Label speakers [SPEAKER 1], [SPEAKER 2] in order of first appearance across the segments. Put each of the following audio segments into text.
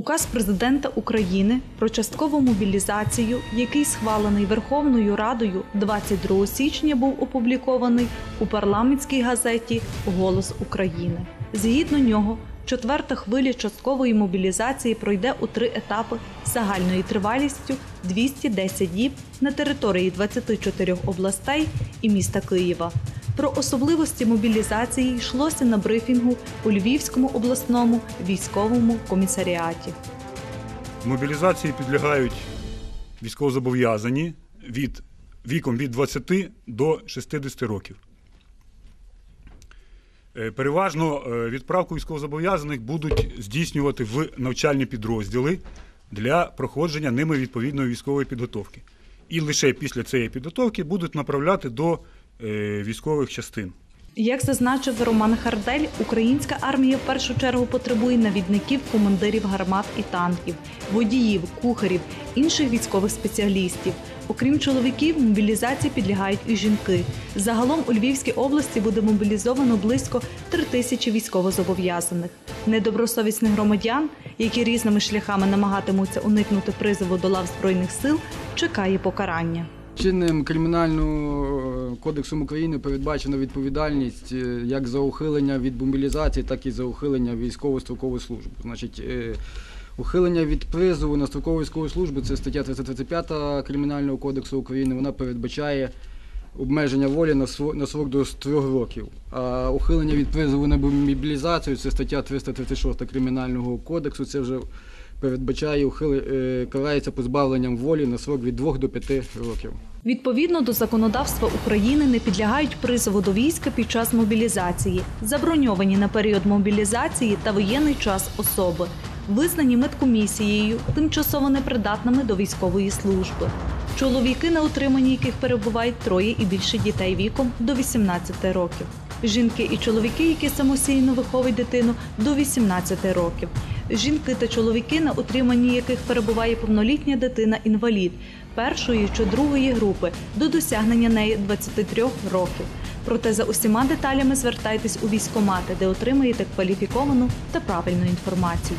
[SPEAKER 1] Указ президента України про часткову мобілізацію, який схвалений Верховною Радою 22 січня, був опублікований у парламентській газеті Голос України. Згідно нього, четверта хвиля часткової мобілізації пройде у три етапи загальною тривалістю 210 діб на території 24 областей і міста Києва. Про особливості мобілізації йшлося на брифінгу у Львівському обласному військовому комісаріаті.
[SPEAKER 2] Мобілізації підлягають військовозобов'язані від віком від 20 до 60 років. Е, Переважно е, відправку військовозобов'язаних будуть здійснювати в навчальні підрозділи для проходження ними відповідної військової підготовки. І лише після цієї підготовки будуть направляти до військових частин.
[SPEAKER 1] Як зазначив Роман Хардель, українська армія в першу чергу потребує навідників, командирів гармат і танків, водіїв, кухарів, інших військових спеціалістів. Окрім чоловіків, мобілізації підлягають і жінки. Загалом у Львівській області буде мобілізовано близько три тисячі військовозобов'язаних. Недобросовісних громадян, які різними шляхами намагатимуться уникнути призову до лав збройних сил, чекає покарання.
[SPEAKER 3] Чинним кримінальним кодексом України передбачена відповідальність е, як за ухилення від мобілізації, так і за ухилення військово-строкової служби. Значить, е, ухилення від призову на строкову військову службу це стаття 335 Кримінального кодексу України. Вона передбачає обмеження волі на срок до 3 років. А ухилення від призову на мобілізацію це стаття 336 Кримінального кодексу. Це вже передбачає ухили, е, карається позбавленням волі на срок від 2 до 5 років.
[SPEAKER 1] Відповідно до законодавства України не підлягають призову до війська під час мобілізації, заброньовані на період мобілізації та воєнний час особи, визнані медкомісією тимчасово непридатними до військової служби. Чоловіки, на утриманні яких перебувають троє і більше дітей віком до 18 років. Жінки і чоловіки, які самостійно виховують дитину до 18 років. Жінки та чоловіки, на утриманні яких перебуває повнолітня дитина-інвалід першої чи другої групи до досягнення неї 23 років. Проте за усіма деталями звертайтесь у військкомати, де отримаєте кваліфіковану та правильну інформацію.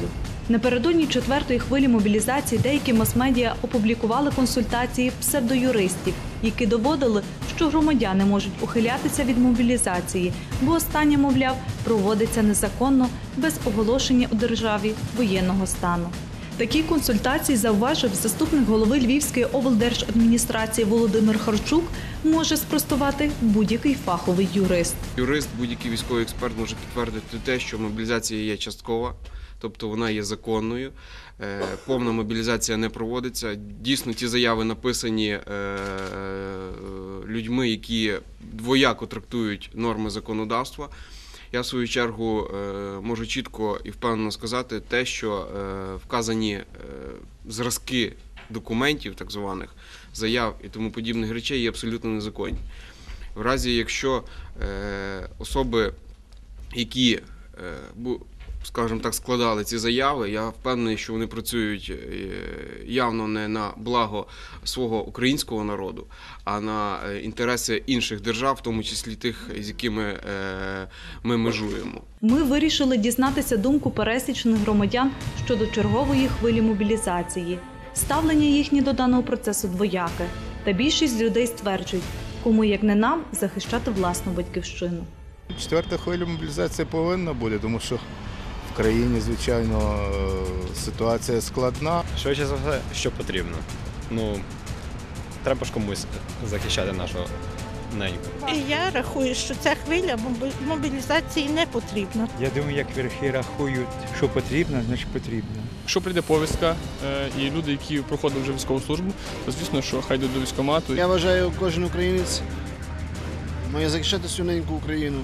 [SPEAKER 1] Напередодні четвертої хвилі мобілізації деякі мас-медіа опублікували консультації псевдоюристів, які доводили, що громадяни можуть ухилятися від мобілізації, бо остання, мовляв, проводиться незаконно без оголошення у державі воєнного стану. Такі консультації зауважив заступник голови Львівської облдержадміністрації Володимир Харчук, може спростувати будь-який фаховий юрист.
[SPEAKER 4] Юрист, будь-який військовий експерт може підтвердити те, що мобілізація є часткова, тобто вона є законною. Е, Повна мобілізація не проводиться. Дійсно, ті заяви написані е, людьми, які двояко трактують норми законодавства. Я в свою чергу е, можу чітко і впевнено сказати те, що е, вказані е, зразки документів, так званих заяв і тому подібних речей є абсолютно незаконні. В разі, якщо особи, які, скажімо так, складали ці заяви, я впевнений, що вони працюють е, явно не на благо свого українського народу, а на е, інтереси інших держав, в тому числі тих, з якими е, ми межуємо.
[SPEAKER 1] Ми вирішили дізнатися думку пересічних громадян щодо чергової хвилі мобілізації. Ставлення їхнє до даного процесу двояке. Та більшість людей стверджують, кому як не нам захищати власну батьківщину.
[SPEAKER 5] Четверта хвиля мобілізації повинна бути, тому що в країні, звичайно, ситуація складна.
[SPEAKER 6] Швидше за все, що потрібно. Ну, треба ж комусь захищати нашу неньку.
[SPEAKER 7] Я рахую, що ця хвиля мобілізації не потрібна.
[SPEAKER 8] Я думаю, як верхи рахують, що потрібно, значить потрібно.
[SPEAKER 9] Якщо прийде повістка е, і люди, які проходили вже військову службу, то звісно, що хай йдуть до військкомату.
[SPEAKER 10] Я вважаю, кожен українець має захищати свою неньку Україну.